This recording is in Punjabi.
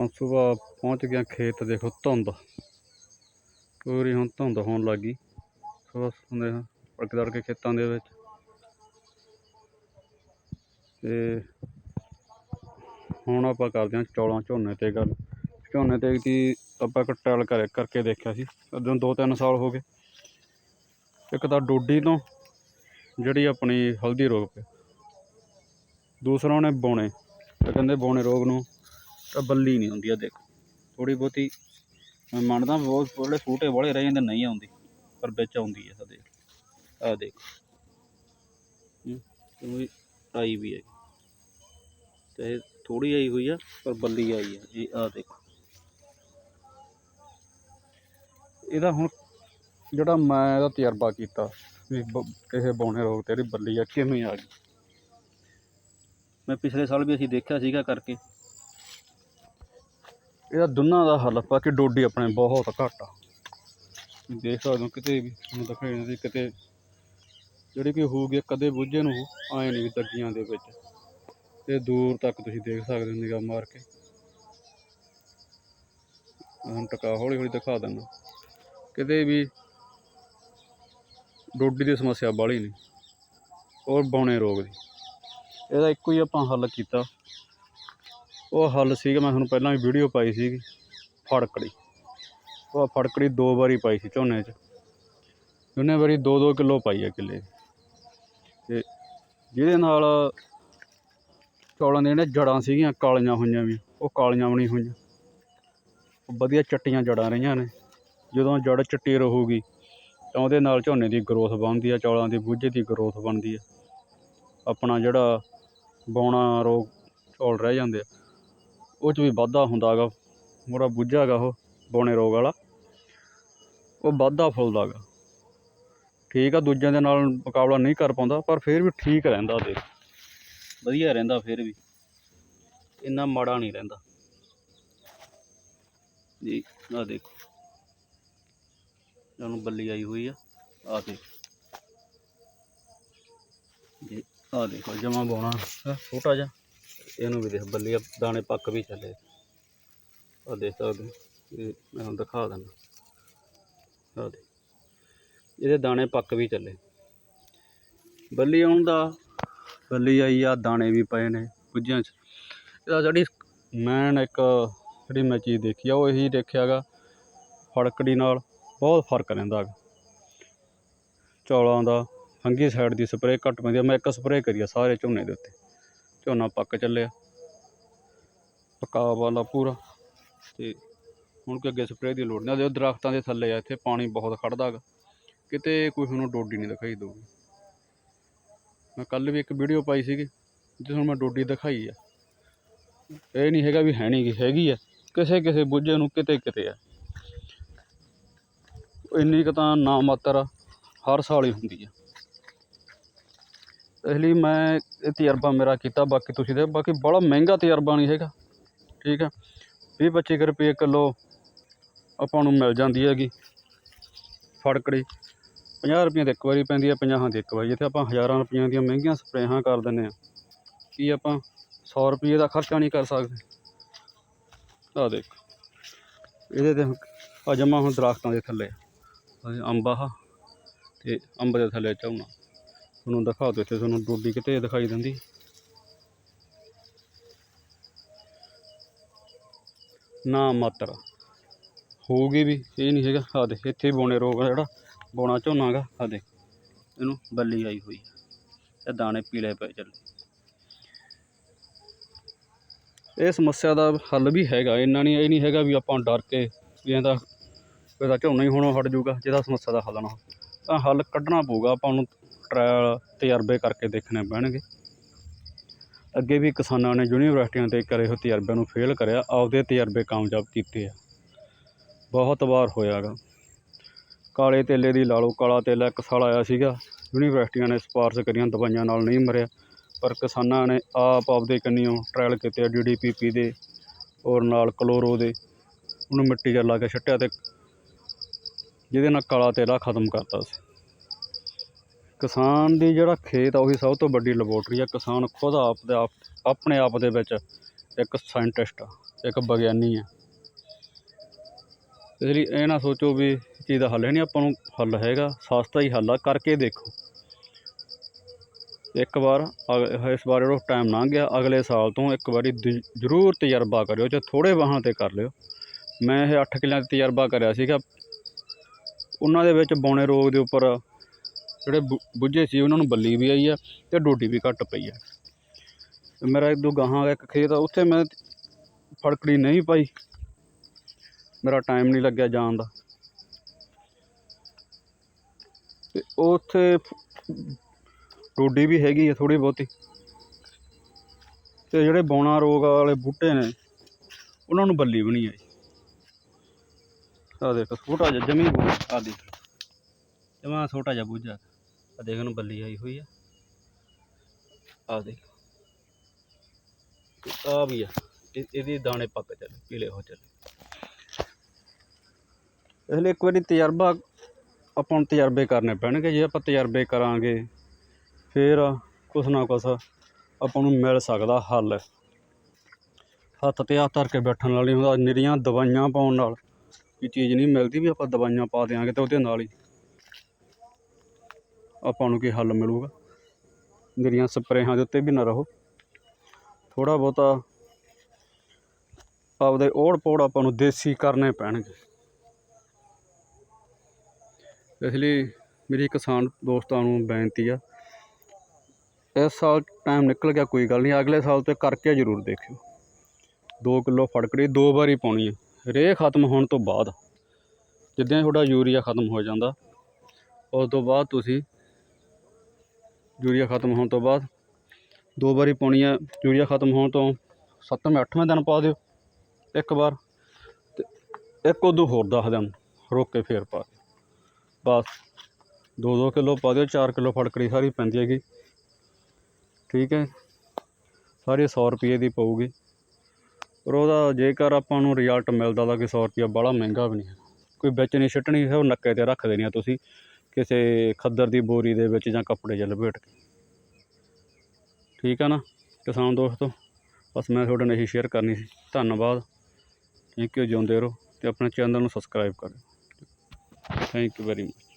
ਹੁਣ ਸੁਬਾਹ ਪਹੁੰਚ ਗਿਆ ਖੇਤ ਦੇਖੋ ਧੁੰਦ। ਪੂਰੀ ਹੁਣ ਧੁੰਦ ਹੋਣ ਲੱਗੀ ਸੁਬਾਹ ਹੁੰਦੇ ਹਾਂ ਤੜਕੇ ਤੜਕੇ ਖੇਤਾਂ ਦੇ ਵਿੱਚ। ਤੇ ਹੁਣ ਆਪਾਂ ਕਰਦੇ ਹਾਂ ਚੌਲਾਂ ਝੋਨੇ ਤੇ ਗੱਲ। ਝੋਨੇ ਤੇ ਦੀ ਆਪਾਂ ਇੱਕ ਕਰ, ਕਰਕੇ ਦੇਖਿਆ ਸੀ। ਉਦੋਂ ਦੋ ਤਿੰਨ ਸਾਲ ਹੋ ਗਏ। ਇੱਕ ਤਾਂ ਡੋਡੀ ਤੋਂ, ਜਿਹੜੀ ਆਪਣੀ ਹਲਦੀ ਰੋਗ ਪੇ ਦੂਸਰਾ ਉਹਨੇ ਬੌਣੇ। ਤੇ ਕਹਿੰਦੇ ਬੌਣੇ ਰੋਗ ਨੂੰ ਤਾਂ ਬੱਲੀ ਨਹੀਂ ਹੁੰਦੀ ਆ, ਦੇਖੋ। ਥੋੜੀ ਬਹੁਤੀ ਮੈਂ ਮੰਨਦਾ ਬਹੁਤ ਥੋੜੇ ਛੋਟੇ ਵਾਲੇ ਰਹਿ ਜਾਂਦੇ, ਨਹੀਂ ਆਉਂਦੀ, ਪਰ ਵਿੱਚ ਆਉਂਦੀ ਹੈ ਸਾਡੇ ਆ ਦੇਖੋ। ਹੂੰ ਵੀ ਆਈ ਵੀ ਹੈ ਤੇ ਥੋੜੀ ਆਈ ਹੋਈ ਆ, ਪਰ ਬੱਲੀ ਆਈ ਆ। ਇਹ ਆ ਦੇਖੋ। ਇਹਦਾ ਹੁਣ ਜਿਹੜਾ ਮੈਂ ਇਹਦਾ ਤਜਰਬਾ ਕੀਤਾ ਵੀ ਬ- ਇਹ ਬੌਣੇ ਰੋਗ ਤੇ ਇਹਦੀ ਬੱਲੀ ਆ, ਕਿਵੇਂ ਆ ਗਈ? ਮੈਂ ਪਿਛਲੇ ਸਾਲ ਵੀ ਅਸੀਂ ਦੇਖਿਆ ਸੀਗਾ ਕਰਕੇ। ਇਹਦਾ ਦੋਨਾਂ ਦਾ ਹੱਲ ਬਾਕੀ ਡੋਡੀ ਆਪਣੇ ਬਹੁਤ ਘੱਟ ਆ। ਦੇਖ ਸਕਦੇ ਹੋ ਕਿਤੇ ਵੀ ਤੁਹਾਨੂੰ ਦਿਖਾਈ ਜਾਂਦੀ ਕਿਤੇ ਜਿਹੜੀ ਕਿ ਹੋਊਗੀ ਕਦੇ ਬੁੱਝੇ ਨੂੰ ਆਏ ਨਹੀਂ ਤੱਕੀਆਂ ਦੇ ਵਿੱਚ। ਤੇ ਦੂਰ ਤੱਕ ਤੁਸੀਂ ਦੇਖ ਸਕਦੇ ਹੋ ਨਿਗਾਹ ਮਾਰ ਕੇ। ਹੁਣ ਟਕਾ ਹੌਲੀ ਹੌਲੀ ਦਿਖਾ ਦਿੰਦਾ। ਕਿਤੇ ਵੀ ਡੋਡੀ ਦੀ ਸਮੱਸਿਆ ਬਾਹਲੀ ਨਹੀਂ ਔਰ ਬੌਣੇ ਰੋਗ ਦੀ। ਇਹਦਾ ਇੱਕੋ ਹੀ ਆਪਾਂ ਹੱਲ ਕੀਤਾ। ਉਹ ਹੱਲ ਸੀਗਾ, ਮੈਂ ਤੁਹਾਨੂੰ ਪਹਿਲਾਂ ਵੀ ਵੀਡੀਓ ਪਾਈ ਸੀਗੀ, ਫੜਕੜੀ। ਉਹ ਫੜਕੜੀ ਦੋ ਵਾਰੀ ਪਾਈ ਸੀ ਝੋਨੇ 'ਚ। ਦੋਨੇ ਵਾਰੀ 2-2 ਕਿਲੋ ਪਾਈ ਹੈ ਕਿੱਲੇ 'ਚ। ਤੇ ਜਿਹਦੇ ਨਾਲ ਚੌਲਾਂ ਦੀਆਂ ਜਿਹੜੀਆਂ ਜੜਾਂ ਸੀਗੀਆਂ, ਕਾਲੀਆਂ ਹੋਈਆਂ ਵੀ, ਉਹ ਕਾਲੀਆਂ ਵੀ ਨਹੀਂ ਹੋਈਆਂ। ਵਧੀਆ ਚੱਟੀਆਂ ਜੜਾਂ ਰਹੀਆਂ ਨੇ। ਜਦੋਂ ਜੜ ਚਿੱਟੀ ਰਹੂਗੀ, ਤਾਂ ਉਹਦੇ ਨਾਲ ਝੋਨੇ ਦੀ ਗਰੋਥ ਬਣਦੀ ਆ, ਚੌਲਾਂ ਦੀ ਬੂਝੇ ਦੀ ਗਰੋਥ ਬਣਦੀ ਆ। ਆਪਣਾ ਜਿਹੜਾ ਬੌਣਾ ਰੋਗ ਚੌਲ ਰਹਿ ਜਾਂਦੇ ਆ। ਉਹ 'ਚ ਵੀ ਵਾਧਾ ਹੁੰਦਾ ਗਾ ਬੜਾ ਬੂਝਾ ਗਾ ਉਹ, ਬੌਣੇ ਰੋਗ ਵਾਲਾ। ਉਹ ਵਾਧਾ ਫੁੱਲਦਾ ਗਾ ਠੀਕ ਆ, ਦੂਜਿਆਂ ਦੇ ਨਾਲ ਮੁਕਾਬਲਾ ਨਹੀਂ ਕਰ ਪਾਉਂਦਾ, ਪਰ ਫਿਰ ਵੀ ਠੀਕ ਰਹਿੰਦਾ ਦੇ ਵਧੀਆ ਰਹਿੰਦਾ ਫਿਰ ਵੀ। ਇੰਨਾ ਮਾੜਾ ਨਹੀਂ ਰਹਿੰਦਾ। ਜੀ ਆ ਦੇਖੋ। ਇਹਨੂੰ ਬੱਲੀ ਆਈ ਹੋਈ ਆ ਆ ਦੇਖ। ਜੀ ਆ ਦੇਖੋ, ਜਮਾ ਬੋਣਾ ਛੋਟਾ ਜਿਹਾ। ਇਹਨੂੰ ਵੀ ਦੇਖ ਬੱਲੀ ਦਾਣੇ ਪੱਕ ਵੀ ਚੱਲੇ। ਆ ਦੇਖ ਸਕਦੇ ਇਹ ਮੈਂ ਹੁਣ ਦਿਖਾ ਦਿੰਦਾ। ਆ ਦੇ ਇਹਦੇ ਦਾਣੇ ਪੱਕ ਵੀ ਚੱਲੇ। ਬੱਲੀ ਆਉਣ ਦਾ, ਬੱਲੀ ਆਈ ਆ ਦਾਣੇ ਵੀ ਪਏ ਨੇ ਕੁੱਜਿਆਂ 'ਚ। ਇਹਦਾ ਜਿਹੜੀ ਮੈਂ ਇੱਕ ਜਿਹੜੀ ਮੈਂ ਚੀਜ਼ ਦੇਖੀ ਆ, ਉਹ ਇਹੀ ਦੇਖਿਆ ਗਾ, ਫੜਕੜੀ ਨਾਲ ਬਹੁਤ ਫ਼ਰਕ ਰਹਿੰਦਾ ਗਾ। ਚੌਲਾਂ ਦਾ ਫੰਗੀ ਸਾਈਡ ਦੀ ਸਪਰੇਅ ਘੱਟ ਪੈਂਦੀ ਮੈਂ ਇੱਕ ਸਪਰੇਅ ਕਰੀ ਆ ਸਾਰੇ ਝੋਨੇ ਦੇ ਉੱਤੇ। ਝੋਨਾ ਪੱਕ ਚੱਲਿਆ। ਪਕਾ ਵਾਲਾ ਪੂਰਾ। ਤੇ ਹੁਣ ਕਿ ਅੱਗੇ ਸਪਰੇਅ ਦੀ ਲੋੜ ਨਹੀਂ ਉਹ ਦਰਖਤਾਂ ਦੇ ਥੱਲੇ ਆ, ਇੱਥੇ ਪਾਣੀ ਬਹੁਤ ਖੜਦਾ ਗਾ। ਕਿਤੇ ਕੋਈ ਤੁਹਾਨੂੰ ਡੋਡੀ ਨਹੀਂ ਦਿਖਾਈ ਦਊਗੀ। ਮੈਂ ਕੱਲ ਵੀ ਇੱਕ ਵੀਡੀਓ ਪਾਈ ਸੀਗੀ, ਜਿਸ ਨੂੰ ਮੈਂ ਡੋਡੀ ਦਿਖਾਈ ਆ। ਇਹ ਨਹੀਂ ਹੈਗਾ ਵੀ ਹੈ ਨਹੀਂ ਹੈਗੀ ਆ। ਕਿਸੇ ਕਿਸੇ ਬੁੱਝੇ ਨੂੰ ਕਿਤੇ ਕਿਤੇ ਆ। ਇੰਨੀ ਕੁ ਤਾਂ ਨਾ ਮਾਤਰ ਹਰ ਸਾਲ ਹੀ ਹੁੰਦੀ ਆ। ਇਸ ਲਈ ਮੈਂ ਇਹ ਤਜਰਬਾ ਮੇਰਾ ਕੀਤਾ, ਬਾਕੀ ਤੁਸੀਂ ਦੇ ਬਾਕੀ ਬੜਾ ਮਹਿੰਗਾ ਤਜਰਬਾ ਨਹੀਂ ਹੈਗਾ, ਠੀਕ ਆ। ਵੀਹ ਪੱਚੀ ਕੁ ਰੁਪਏ ਕਿਲੋ ਆਪਾਂ ਨੂੰ ਮਿਲ ਜਾਂਦੀ ਹੈਗੀ ਫੜਕੜੀ। ਪੰਜਾਹ ਰੁਪਈਆਂ ਦੀ ਇੱਕ ਵਾਰੀ ਪੈਂਦੀ ਹੈ ਪੰਜਾਹਾਂ ਦੀ ਇੱਕ ਵਾਰੀ। ਜਿੱਥੇ ਆਪਾਂ ਹਜ਼ਾਰਾਂ ਰੁਪਈਆਂ ਦੀਆਂ ਮਹਿੰਗੀਆਂ ਸਪਰੇਹਾਂ ਕਰ ਦਿੰਦੇ ਆ। ਕੀ ਆਪਾਂ 100 ਰੁਪਏ ਦਾ ਖਰਚਾ ਨਹੀਂ ਕਰ ਸਕਦੇ? ਆ ਦੇਖ। ਇਹਦੇ ਤੇ ਆ ਜਮਾ ਹੁਣ ਦਰਖਤਾਂ ਦੇ ਥੱਲੇ ਅੰਬ ਆ, ਤੇ ਅੰਬ ਦੇ ਥੱਲੇ ਝੋਨਾ। ਤੁਹਾਨੂੰ ਦਿਖਾ ਦਿਓ ਇੱਥੇ ਤੁਹਾਨੂੰ ਡੋਡੀ ਕਿਤੇ ਦਿਖਾਈ ਦਿੰਦੀ। ਨਾ ਮਾਤਰ। ਹੋਊਗੀ ਵੀ, ਇਹ ਨਹੀਂ ਹੈਗਾ। ਆ ਦੇ ਇੱਥੇ ਵੀ ਬੋਣੇ ਰੋਗ ਜਿਹੜਾ। ਬੋਣਾ ਝੋਨਾ ਗਾ ਆ ਦੇ ਇਹਨੂੰ ਬੱਲੀ ਆਈ ਹੋਈ ਆ। ਤੇ ਦਾਣੇ ਪੀਲੇ ਪਏ ਚੱਲੇ। ਇਹ ਸਮੱਸਿਆ ਦਾ ਹੱਲ ਵੀ ਹੈਗਾ। ਇੰਨਾ ਨਹੀਂ, ਇਹ ਨਹੀਂ ਹੈਗਾ ਵੀ ਆਪਾਂ ਡਰ ਕੇ ਵੀ ਇਹਦਾ ਇਹਦਾ ਝੋਨਾ ਹੀ ਹੋਣੋਂ ਹਟ ਜਾਊਗਾ, ਜਿਹਦਾ ਸਮੱਸਿਆ ਦਾ ਹੱਲ ਨਾ ਤਾਂ ਹੱਲ ਕੱਢਣਾ ਪਊਗਾ ਆਪਾਂ ਨੂੰ। ਟਰਾਇਲ ਤਜਰਬੇ ਕਰਕੇ ਦੇਖਣੇ ਪੈਣਗੇ। ਅੱਗੇ ਵੀ ਕਿਸਾਨਾਂ ਨੇ ਯੂਨੀਵਰਸਿਟੀਆਂ ਦੇ ਕਰੇ ਹੋਏ ਤਜਰਬਿਆਂ ਨੂੰ ਫੇਲ ਕਰਿਆ, ਆਪਦੇ ਤਜਰਬੇ ਕਾਮਯਾਬ ਕੀਤੇ ਆ। ਬਹੁਤ ਵਾਰ ਹੋਇਆ ਗਾ। ਕਾਲੇ ਤੇਲੇ ਦੀ ਲਾ ਲਓ, ਕਾਲਾ ਤੇਲਾ ਇੱਕ ਸਾਲ ਆਇਆ ਸੀਗਾ। ਯੂਨੀਵਰਸਿਟੀਆਂ ਨੇ ਸਿਫਾਰਸ਼ ਕਰੀਆਂ, ਦਵਾਈਆਂ ਨਾਲ ਨਹੀਂ ਮਰਿਆ। ਪਰ ਕਿਸਾਨਾਂ ਨੇ ਆਪ ਆਪਦੇ ਕੰਨੀਓ ਟਰਾਇਲ ਕੀਤੇ ਡੀ ਡੀ ਪੀ ਪੀ ਦੇ ਔਰ ਨਾਲ ਕਲੋਰੋ ਦੇ। ਉਹਨੂੰ ਮਿੱਟੀ 'ਚ ਲਾ ਕੇ ਛੱਟਿਆ ਤੇ ਜਿਹਦੇ ਨਾਲ ਕਾਲਾ ਤੇਲਾ ਖਤਮ ਕਰਤਾ ਸੀ। ਕਿਸਾਨ ਦੀ ਜਿਹੜਾ ਖੇਤ ਆ ਉਹੀ ਸਭ ਤੋਂ ਵੱਡੀ ਲੈਬੋਰਟਰੀ ਆ। ਕਿਸਾਨ ਖੁਦ ਆਪ ਦੇ ਆਪ, ਆਪਣੇ ਆਪ ਦੇ ਵਿੱਚ ਇੱਕ ਸਾਇੰਟਿਸਟ ਆ, ਇੱਕ ਵਿਗਿਆਨੀ ਆ। ਇਸ ਲਈ ਇਹ ਨਾ ਸੋਚੋ ਵੀ ਚੀਜ਼ ਦਾ ਹੱਲ ਹੈ ਨਹੀਂ ਆਪਾਂ ਨੂੰ ਹੱਲ ਹੈਗਾ, ਸਸਤਾ ਹੀ ਹੱਲ ਆ, ਕਰਕੇ ਦੇਖੋ। ਇੱਕ ਵਾਰ ਅਗ- ਇਸ ਵਾਰ ਜਿਹੜਾ ਟਾਈਮ ਲੰਘ ਗਿਆ, ਅਗਲੇ ਸਾਲ ਤੋਂ ਇੱਕ ਵਾਰੀ ਦ- ਜ਼ਰੂਰ ਤਜਰਬਾ ਕਰਿਓ ਜੇ ਥੋੜ੍ਹੇ ਵਾਹਾਂ 'ਤੇ ਕਰ ਲਿਓ। ਮੈਂ ਇਹ 8 ਕਿੱਲਿਆਂ 'ਤੇ ਤਜਰਬਾ ਕਰਿਆ ਸੀਗਾ। ਉਹਨਾਂ ਦੇ ਵਿੱਚ ਬੌਣੇ ਰੋਗ ਦੇ ਉੱਪਰ ਜਿਹੜੇ ਬੁ- ਬੁੱਝੇ ਸੀ ਉਹਨਾਂ ਨੂੰ ਬੱਲੀ ਵੀ ਆਈ ਆ ਤੇ ਡੋਡੀ ਵੀ ਘੱਟ ਪਈ ਆ। ਮੇਰਾ ਇੱਕ ਦੋ ਗਾਹਾਂ ਇੱਕ ਖੇਤ ਆ, ਉੱਥੇ ਮੈਂ ਫੜਕੜੀ ਨਹੀਂ ਪਾਈ। ਮੇਰਾ ਟਾਈਮ ਨਹੀਂ ਲੱਗਿਆ ਜਾਣ ਦਾ। ਤੇ ਉੱਥੇ ਡੋਡੀ ਵੀ ਹੈਗੀ ਆ ਥੋੜ੍ਹੀ ਬਹੁਤੀ। ਤੇ ਜਿਹੜੇ ਬੌਣਾ ਰੋਗ ਵਾਲੇ ਬੂਟੇ ਨੇ, ਉਹਨਾਂ ਨੂੰ ਬੱਲੀ ਵੀ ਨਹੀਂ ਆਈ। ਆ ਦੇਖ, ਛੋਟਾ ਜਿਹਾ ਜਮੀ ਆ ਦੇਖ। ਜਮਾ ਛੋਟਾ ਜਿਹਾ ਬੂਝਾ। ਆ ਦੇਖ ਉਹਨੂੰ ਬੱਲੀ ਆਈ ਹੋਈ ਆ। ਆ ਦੇਖ। ਆ ਵੀ ਆ। ਇਹਦੇ ਦਾਣੇ ਪੱਕ ਚੱਲੇ, ਪੀਲੇ ਹੋ ਚੱਲੇ। ਇਸ ਲਈ ਇੱਕ ਵਾਰੀ ਤਜਰਬਾ ਆਪਾਂ ਨੂੰ ਤਜਰਬੇ ਕਰਨੇ ਪੈਣਗੇ। ਜੇ ਆਪਾਂ ਤਜਰਬੇ ਕਰਾਂਗੇ, ਫਿਰ ਕੁਛ ਨਾ ਕੁਛ ਆਪਾਂ ਨੂੰ ਮਿਲ ਸਕਦਾ ਹੱਲ। ਹੱਥ ਤੇ ਹੱਥ ਧਰ ਕੇ ਬੈਠਣ ਵਾਲੀ ਹੁੰਦਾ, ਨਿਰੀਆਂ ਦਵਾਈਆਂ ਪਾਉਣ ਨਾਲ ਇਹ ਚੀਜ਼ ਨਹੀਂ ਮਿਲਦੀ ਵੀ ਆਪਾਂ ਦਵਾਈਆਂ ਪਾ ਦਿਆਂਗੇ ਤੇ ਉਹਦੇ ਨਾਲ ਹੀ। ਆਪਾਂ ਨੂੰ ਕੀ ਹੱਲ ਮਿਲੂਗਾ। ਨਿਰੀਆਂ ਸਪਰੇਹਾਂ ਦੇ ਉੱਤੇ ਵੀ ਨਾ ਰਹੋ। ਥੋੜ੍ਹਾ ਬਹੁਤਾ ਆਪਦੇ ਓੜ ਪੋੜ ਆਪਾਂ ਨੂੰ ਦੇਸੀ ਕਰਨੇ ਪੈਣਗੇ। ਇਸ ਲਈ ਮੇਰੀ ਕਿਸਾਨ ਦੋਸਤਾਂ ਨੂੰ ਬੇਨਤੀ ਆ, ਇਸ ਸਾਲ ਟਾਈਮ ਨਿਕਲ ਗਿਆ ਕੋਈ ਗੱਲ ਨਹੀਂ, ਅਗਲੇ ਸਾਲ ਤੇ ਕਰਕੇ ਜ਼ਰੂਰ ਦੇਖਿਓ। 2 ਕਿਲੋ ਫੜਕੜੀ ਦੋ ਵਾਰੀ ਪਾਉਣੀ ਹੈ ਰੇਹ ਖਤਮ ਹੋਣ ਤੋਂ ਬਾਅਦ, ਜਿੱਦਾਂ ਤੁਹਾਡਾ ਯੂਰੀਆ ਖਤਮ ਹੋ ਜਾਂਦਾ, ਉਸ ਤੋਂ ਬਾਅਦ ਤੁਸੀਂ ਯੂਰੀਆ ਖਤਮ ਹੋਣ ਤੋਂ ਬਾਅਦ ਦੋ ਵਾਰੀ ਪਾਉਣੀ ਹੈ ਯੂਰੀਆ ਖਤਮ ਹੋਣ ਤੋਂ ਸੱਤਵੇਂ, ਅੱਠਵੇਂ ਦਿਨ ਪਾ ਦਿਓ ਇੱਕ ਵਾਰ ਤੇ ਇੱਕ ਉਦੋਂ ਹੋਰ ਦਸ ਦਿਨ ਰੋਕ ਕੇ ਫੇਰ ਪਾ ਦਿਓ। ਬਸ ਦੋ ਦੋ ਕਿਲੋ ਪਾ ਦਿਓ 4 ਕਿਲੋ ਫੜਕੜੀ ਸਾਰੀ ਪੈਂਦੀ ਹੈਗੀ। ਠੀਕ ਹੈ। ਸਾਰੀ 100 ਰੁਪਏ ਦੀ ਪਊਗੀ। ਪਰ ਉਹਦਾ ਜੇਕਰ ਆਪਾਂ ਨੂੰ ਰਿਜ਼ਲਟ ਮਿਲਦਾ ਤਾਂ ਕਿ 100 ਰੁਪਇਆ ਬਾਹਲਾ ਮਹਿੰਗਾ ਵੀ ਨਹੀਂ ਹੈ। ਕੋਈ ਵਿੱਚ ਨਹੀਂ ਸਿੱਟਣੀ ਉਹ ਨੱਕੇ ਤੇ ਰੱਖ ਦੇਣੀ ਆ ਤੁਸੀਂ। ਕਿਸੇ ਖੱਦਰ ਦੀ ਬੋਰੀ ਦੇ ਵਿੱਚ ਜਾਂ ਕੱਪੜੇ 'ਚ ਲਪੇਟ ਕੇ। ਠੀਕ ਆ ਨਾ ਕਿਸਾਨ ਦੋਸਤੋ, ਬਸ ਮੈਂ ਤੁਹਾਡੇ ਨਾਲ ਇਹੀ ਸ਼ੇਅਰ ਕਰਨੀ ਸੀ। ਧੰਨਵਾਦ। ਥੈਂਕ ਯੂ ਜਿਉਂਦੇ ਰਹੋ ਤੇ ਆਪਣੇ ਚੈਨਲ ਨੂੰ ਸਬਸਕ੍ਰਾਈਬ ਕਰਿਓ। Thank you very much